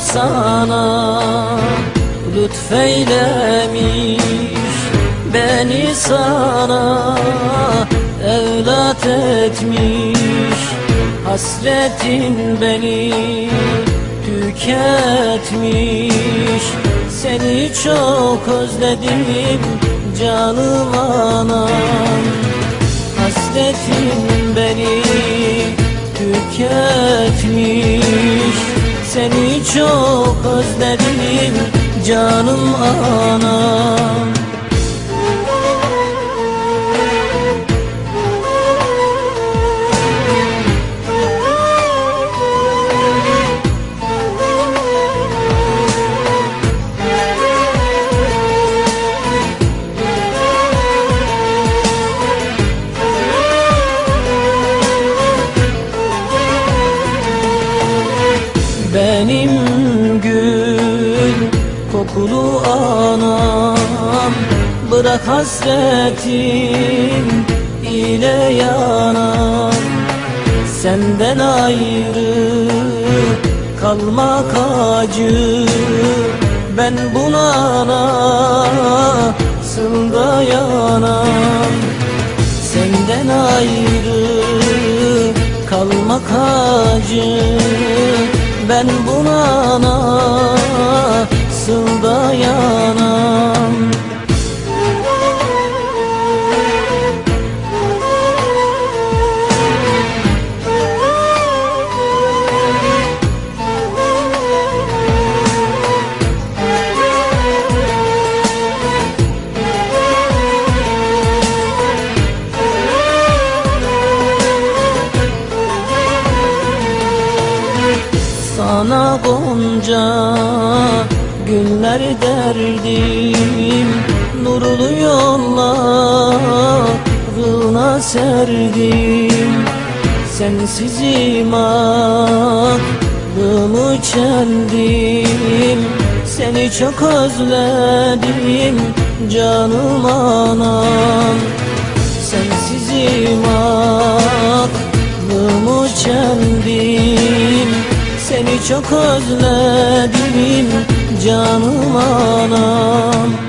sana lütfeylemiş. Beni sana evlat etmiş. Hasretin beni tüketmiş. Seni çok özledim canım anam. Hasretin beni tüketmiş Seni çok özledim. Canım anam kokulu anam. Bırak hasretin ile yanam. Senden ayrı kalmak acı. Ben buna nasıl dayanam? Senden ayrı kalmak acı. Ben buna nasıl dayanam Sana gonca günler derdim Nurlu yollarına serdim. Sensizim aklımı çeldim. Seni çok özledim canım anam Çok özledim canım anam.